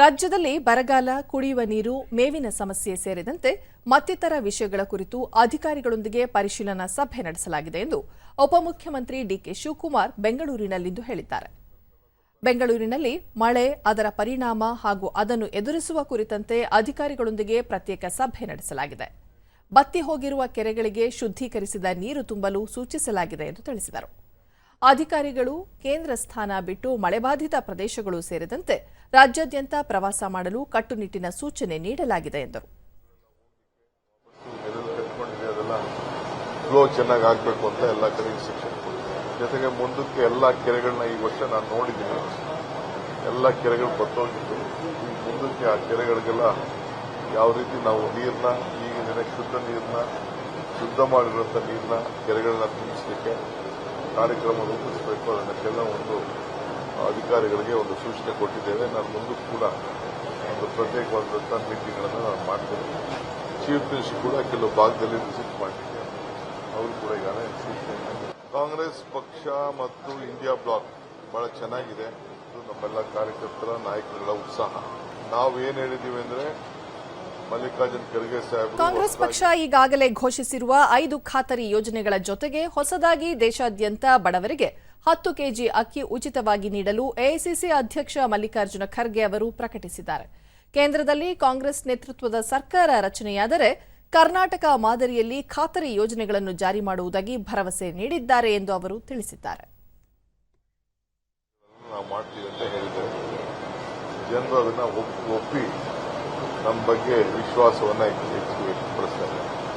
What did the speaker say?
ರಾಜ್ಯದಲ್ಲಿ ಬರಗಾಲ, ಕುಡಿಯುವ ನೀರು, ಮೇವಿನ ಸಮಸ್ಯೆ ಸೇರಿದಂತೆ ಮತ್ತಿತರ ವಿಷಯಗಳ ಕುರಿತು ಅಧಿಕಾರಿಗಳೊಂದಿಗೆ ಪರಿಶೀಲನಾ ಸಭೆ ನಡೆಸಲಾಗಿದೆ ಎಂದು ಉಪಮುಖ್ಯಮಂತ್ರಿ ಡಿಕೆ ಶಿವಕುಮಾರ್ ಬೆಂಗಳೂರಿನಲ್ಲಿಂದು ಹೇಳಿದ್ದಾರೆ. ಬೆಂಗಳೂರಿನಲ್ಲಿ ಮಳೆ, ಅದರ ಪರಿಣಾಮ ಹಾಗೂ ಅದನ್ನು ಎದುರಿಸುವ ಕುರಿತಂತೆ ಅಧಿಕಾರಿಗಳೊಂದಿಗೆ ಪ್ರತ್ಯೇಕ ಸಭೆ ನಡೆಸಲಾಗಿದೆ. ಬತ್ತಿ ಹೋಗಿರುವ ಕೆರೆಗಳಿಗೆ ಶುದ್ಧೀಕರಿಸಿದ ನೀರು ತುಂಬಲು ಸೂಚಿಸಲಾಗಿದೆ ಎಂದು ತಿಳಿಸಿದರು. ಅಧಿಕಾರಿಗಳು ಕೇಂದ್ರ ಸ್ಥಾನ ಬಿಟ್ಟು ಮಳೆಬಾಧಿತ ಪ್ರದೇಶಗಳು ಸೇರಿದಂತೆ ರಾಜ್ಯಾದ್ಯಂತ ಪ್ರವಾಸ ಮಾಡಲು ಕಟ್ಟುನಿಟ್ಟಿನ ಸೂಚನೆ ನೀಡಲಾಗಿದೆ ಎಂದರು. ಚೆನ್ನಾಗಿ ಆಗಬೇಕು ಅಂತ ಎಲ್ಲ ಜೊತೆಗೆ ಮುಂದಕ್ಕೆ ಎಲ್ಲ ಕೆರೆಗಳನ್ನ ಈ ವರ್ಷ ನಾನು ನೋಡಿದ್ದೀನಿ. ಎಲ್ಲ ಕೆರೆಗಳು ಬತ್ತೋಗಿತ್ತು. ಈ ಮುಂದಕ್ಕೆ ಆ ಕೆರೆಗಳಿಗೆಲ್ಲ ಯಾವ ರೀತಿ ನಾವು ನೀರನ್ನ ಈಗಿನ ಶುದ್ಧ ನೀರನ್ನ ಶುದ್ಧ ಮಾಡಿರುವಂಥ ನೀರನ್ನ ಕೆರೆಗಳನ್ನ ತುಂಬಿಸಲಿಕ್ಕೆ ಕಾರ್ಯಕ್ರಮ ರೂಪಿಸಬೇಕು ಅದನ್ನೆಲ್ಲ ಒಂದು ಅಧಿಕಾರಿಗಳಿಗೆ ಒಂದು ಸೂಚನೆ ಕೊಟ್ಟಿದ್ದೇವೆ. ನಾನು ಮುಂದೆ ಕೂಡ ಒಂದು ಪ್ರತ್ಯೇಕವಾದಂತಹ ಮೀಟಿಂಗ್ಗಳನ್ನು ನಾನು ಮಾಡ್ತೇನೆ. ಚೀಫ್ ಮಿನಿಸ್ಟರ್ ಕೂಡ ಕೆಲವು ಭಾಗದಲ್ಲಿ ವಿಸಿಟ್ ಮಾಡಿದ್ದೆ ಅವರು ಕೂಡ ಈಗಾಗಲೇ ಸೂಚನೆ ಕಾಂಗ್ರೆಸ್ ಪಕ್ಷ ಮತ್ತು ಇಂಡಿಯಾ ಬ್ಲಾಕ್ ಬಹಳ ಚೆನ್ನಾಗಿದೆ. ಇದು ನಮ್ಮೆಲ್ಲ ಕಾರ್ಯಕರ್ತರ, ನಾಯಕರುಗಳ ಉತ್ಸಾಹ. ನಾವು ಏನು ಹೇಳಿದೀವಿ ಅಂದ್ರೆ ಮಲ್ಲಿಕಾರ್ಜುನ್ ಖರ್ಗೆ ಸಾಹೇಬ್ ಕಾಂಗ್ರೆಸ್ ಪಕ್ಷ ಈಗಾಗಲೇ ಘೋಷಿಸಿರುವ ಐದು ಖಾತರಿ ಯೋಜನೆಗಳ ಜೊತೆಗೆ ಹೊಸದಾಗಿ ದೇಶಾದ್ಯಂತ ಬಡವರಿಗೆ ಹತ್ತು ಕೆಜಿ ಅಕ್ಕಿ ಉಚಿತವಾಗಿ ನೀಡಲು ಎಐಸಿಸಿ ಅಧ್ಯಕ್ಷ ಮಲ್ಲಿಕಾರ್ಜುನ ಖರ್ಗೆ ಅವರು ಪ್ರಕಟಿಸಿದ್ದಾರೆ. ಕೇಂದ್ರದಲ್ಲಿ ಕಾಂಗ್ರೆಸ್ ನೇತೃತ್ವದ ಸರ್ಕಾರ ರಚನೆಯಾದರೆ ಕರ್ನಾಟಕ ಮಾದರಿಯಲ್ಲಿ ಖಾತರಿ ಯೋಜನೆಗಳನ್ನು ಜಾರಿ ಮಾಡುವುದಾಗಿ ಭರವಸೆ ನೀಡಿದ್ದಾರೆ ಎಂದು ಅವರು ತಿಳಿಸಿದ್ದಾರೆ. ಜನರು ಅದನ್ನ ಒಪ್ಪಿ ನಮ್ಮ ಬಗ್ಗೆ ವಿಶ್ವಾಸವನ್ನು ಹೆಚ್ಚು ವ್ಯಕ್ತಪಡಿಸ್ತಾರೆ